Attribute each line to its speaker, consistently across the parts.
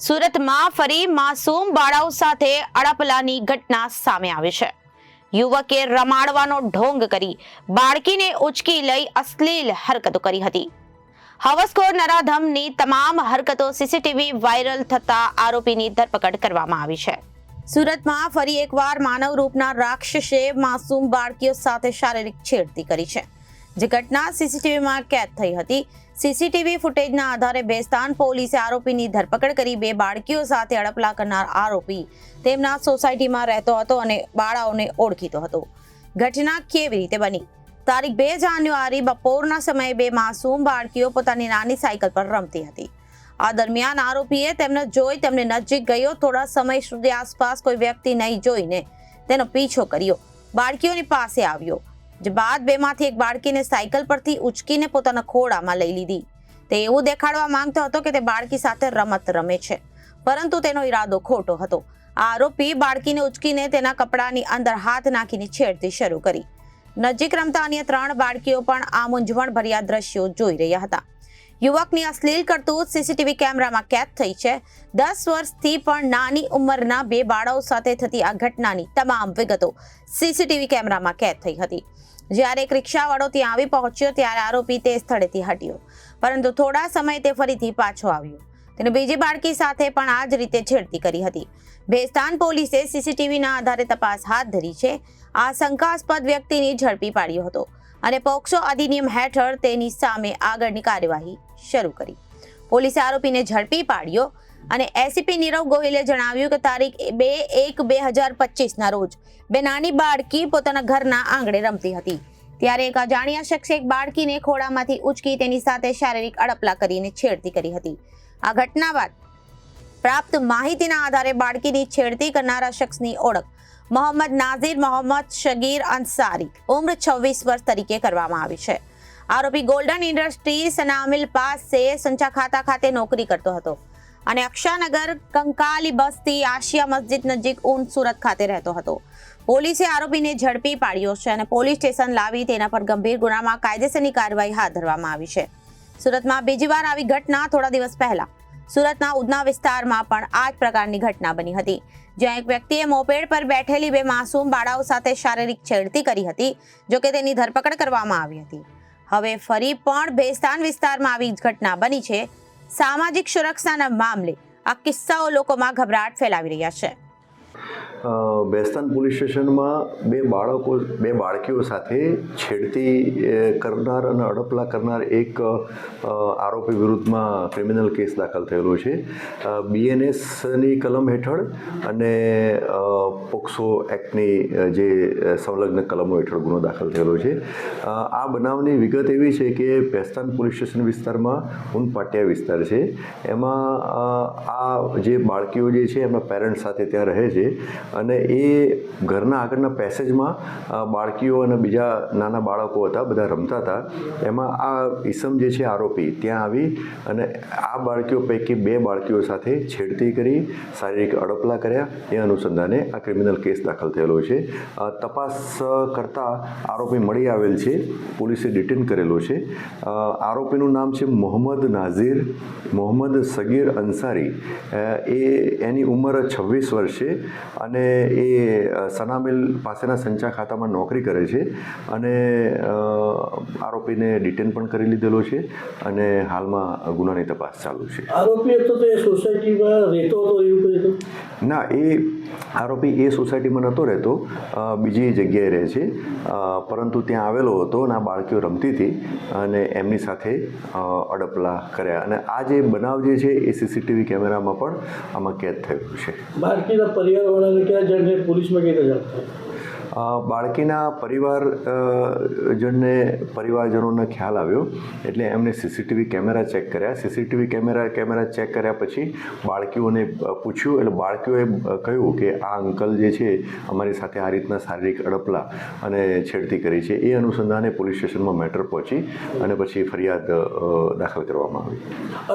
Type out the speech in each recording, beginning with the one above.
Speaker 1: સુરતમાં ફરી માસૂમ બાળાઓ સાથે અડપલાની ઘટના સામે આવી છે. યુવકે રમાડવાનો ઢોંગ કરી બાળકીને ઉચકી લઈ અશ્લીલ હરકતો કરી હતી. હવસખોર નરાધમની તમામ હરકતો સીસીટીવી વાયરલ થતા આરોપીની ધરપકડ કરવામાં આવી છે. સુરતમાં ફરી એકવાર માનવ રૂપના રાક્ષસે માસૂમ બાળકીઓ સાથે શારીરિક છેડતી કરી છે. જે ઘટના સીસીટીવીમાં કેદ થઈ હતી સીસીટીવી ફૂટેજના આધારે બેસ્તાન પોલીસે આરોપીની ધરપકડ કરી બે બાળકીઓ સાથે અડપલા કરનાર આરોપી તેમના સોસાયટીમાં રહેતો હતો અને બાળાઓને ઓળખીતો હતો. ઘટના કેવી રીતે બની? તારીખ બે જાન્યુઆરી બપોરના સમયે બે માસૂમ બાળકીઓ પોતાની નાની સાયકલ પર રમતી હતી. આ દરમિયાન આરોપીએ તેમને જોઈ તેમને નજીક ગયો. થોડા સમય સુધી આસપાસ કોઈ વ્યક્તિ નહીં જોઈને તેનો પીછો કર્યો. બાળકીઓની પાસે આવ્યો. બાદ બેમાંથી એક બાળકીને સાયકલ પરથી ઉચકીને પોતાના ખોળામાં લઈ લીધી. તે એવું દેખાડવા માંગતો હતો કે તે બાળકી સાથે રમત રમે છે, પરંતુ તેનો ઈરાદો ખોટો હતો. આરોપી બાળકીને ઉચકીને તેના કપડાની અંદર હાથ નાખીને છેડતી શરૂ કરી. નજીક રમતા અન્ય ત્રણ બાળકીઓ પણ આ મૂંઝવણ ભર્યા દ્રશ્યો જોઈ રહ્યા હતા. યુવકની અશ્લીલ કરતૂત સીસીટીવી કેમેરામાં કેદ થઈ છે. દસ વર્ષથી પણ નાની ઉંમરના બે બાળાઓ સાથે થતી આ ઘટનાની તમામ વિગતો સીસીટીવી કેમેરામાં કેદ થઈ હતી. જ્યારે એક રિક્ષાવાળો ત્યાં આવી પહોંચ્યો ત્યારે આરોપી તે સ્થળેથી હટ્યો. પરંતુ થોડા સમય તે ફરીથી પાછો આવ્યો. તેને બીજી બાળકી સાથે પણ આ જ રીતે છેડતી કરી હતી. ભેસ્તાન પોલીસે સીસીટીવીના આધારે તપાસ હાથ ધરી છે. આ શંકાસ્પદ વ્યક્તિની ઝડપી પાડ્યો હતો અને પોક્સો અધિનિયમ હેઠળ તેની સામે આગળની કાર્યવાહી શરૂ કરી. પોલીસે આરોપીને ઝડપી પાડ્યો અને એસીપી નીરવ ગોહિલે જણાવ્યું કે તારીખ બે એક બે હજાર પચીસના રોજ બે નાની બાળકી પોતાના ઘરના આંગણે રમતી હતી. ત્યારે એક અજાણ્યા શખ્સે એક બાળકીને ખોળામાંથી ઉચકી તેની સાથે શારીરિક અડપલા કરીને છેડતી કરી હતી. આ ઘટના બાદ પ્રાપ્ત માહિતીના આધારે બાળકીની છેડતી કરનારા શખ્સની ઓળખ મોહમ્મદ નાઝીર મોહમ્મદ શગીર અંસારી ઉમ્ર છવ્વીસ વર્ષ તરીકે કરવામાં આવી છે. આરોપી ગોલ્ડન ઇન્ડસ્ટ્રી સનામિલ પાસે સંચા ખાતા ખાતે નોકરી કરતો હતો. અને અક્ષાનગર, કંકાલી બસ્તી, આશિયા મસ્જિદ નજીક ઊન સુરત ખાતે રહેતો હતો. પોલીસે આરોપીને ઝડપી પાડ્યો છે અને પોલીસ સ્ટેશન લાવી તેના પર ગંભીર ગુનામાં કાયદેસરની કાર્યવાહી હાથ ધરવામાં આવી છે. સુરતમાં બીજી વાર આવી ઘટના થોડા દિવસ પહેલા. સુરતના ઉધના વિસ્તારમાં પણ આ જ પ્રકારની ઘટના બની હતી. જ્યાં એક વ્યક્તિએ મોપેડ પર બેઠેલી બે માસૂમ બાળાઓ સાથે શારીરિક છેડતી કરી હતી, જો કે તેની ધરપકડ કરવામાં આવી હતી. હવે ફરી પણ બેસ્તાન વિસ્તારમાં આવી ઘટના બની છે. સામાજિક સુરક્ષાના મામલે આ કિસ્સાઓ લોકોમાં ગભરાટ ફેલાવી રહ્યા છે.
Speaker 2: બેસ્તાન પોલીસ સ્ટેશનમાં બે બાળકો, બે બાળકીઓ સાથે છેડતી કરનાર અને અડપલા કરનાર એક આરોપી વિરુદ્ધમાં ક્રિમિનલ કેસ દાખલ થયેલો છે. બીએનએસની કલમ હેઠળ અને પોક્સો એક્ટની જે સંલગ્ન કલમો હેઠળ ગુનો દાખલ થયેલો છે. આ બનાવની વિગત એવી છે કે બેસ્તાન પોલીસ સ્ટેશન વિસ્તારમાં ઉનપાટિયા વિસ્તાર છે. એમાં આ જે બાળકીઓ જે છે એમના પેરેન્ટ્સ સાથે ત્યાં રહે છે. અને એ ઘરના આગળના પેસેજમાં બાળકીઓ અને બીજા નાના બાળકો હતા, બધા રમતા હતા. એમાં આ ઈસમ જે છે આરોપી, ત્યાં આવી અને આ બાળકીઓ પૈકી બે બાળકીઓ સાથે છેડતી કરી, શારીરિક અડપલા કર્યા. એ અનુસંધાને આ ક્રિમિનલ કેસ દાખલ થયેલો છે. તપાસ કરતાં આરોપી મળી આવેલ છે, પોલીસે ડિટેન કરેલો છે. આરોપીનું નામ છે મોહમ્મદ નાઝીર, મોહમ્મદ સગીર અંસારી. એ એની ઉંમર છવ્વીસ વર્ષ છે અને એ અ, સનામિલ પાસેના સંચા ખાતામાં નોકરી કરે છે અને આરોપીને ડિટેન પણ કરી લીધેલો છે અને હાલમાં ગુનાની તપાસ ચાલુ છે.
Speaker 3: આરોપી હતો તો એ સોસાયટીમાં રહેતો હતો એવું
Speaker 2: ના, એ આરોપી એ સોસાયટીમાં નહોતો રહેતો બીજી જગ્યાએ રહે છે પરંતુ ત્યાં આવેલો હતો અને આ બાળકીઓ રમતી હતી અને એમની સાથે અડપલા કર્યા. અને આ જે બનાવ જે છે એ સીસીટીવી કેમેરામાં પણ આમાં કેદ થયેલું છે.
Speaker 3: બાળકીના પરિવારવાળાને ક્યાં જઈને પોલીસમાં કઈ રીતે જાણ
Speaker 2: બાળકીના પરિવાર જણને પરિવારજનોને ખ્યાલ આવ્યો. એટલે એમણે સીસીટીવી કેમેરા ચેક કર્યા. સીસીટીવી કેમેરા કેમેરા ચેક કર્યા પછી બાળકીઓને પૂછ્યું. એટલે બાળકીઓએ કહ્યું કે આ અંકલ જે છે અમારી સાથે આ રીતના શારીરિક અડપલા અને છેડતી કરી છે. એ અનુસંધાને પોલીસ સ્ટેશનમાં મેટર પહોંચી અને પછી ફરિયાદ દાખલ કરવામાં આવી.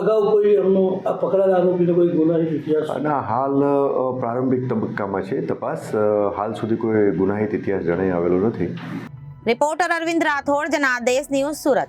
Speaker 3: અગાઉ કોઈ એમનો આ પકડાયેલા આરોપીનો કોઈ ગુનાહિત ઇતિહાસ?
Speaker 2: અને હાલ પ્રારંભિક તબક્કામાં છે તપાસ. હાલ સુધી કોઈ ગુનાહિત ઇતિહાસ જણાઈ નથી.
Speaker 1: Reporter Arvind Rathod Janadesh news Surat.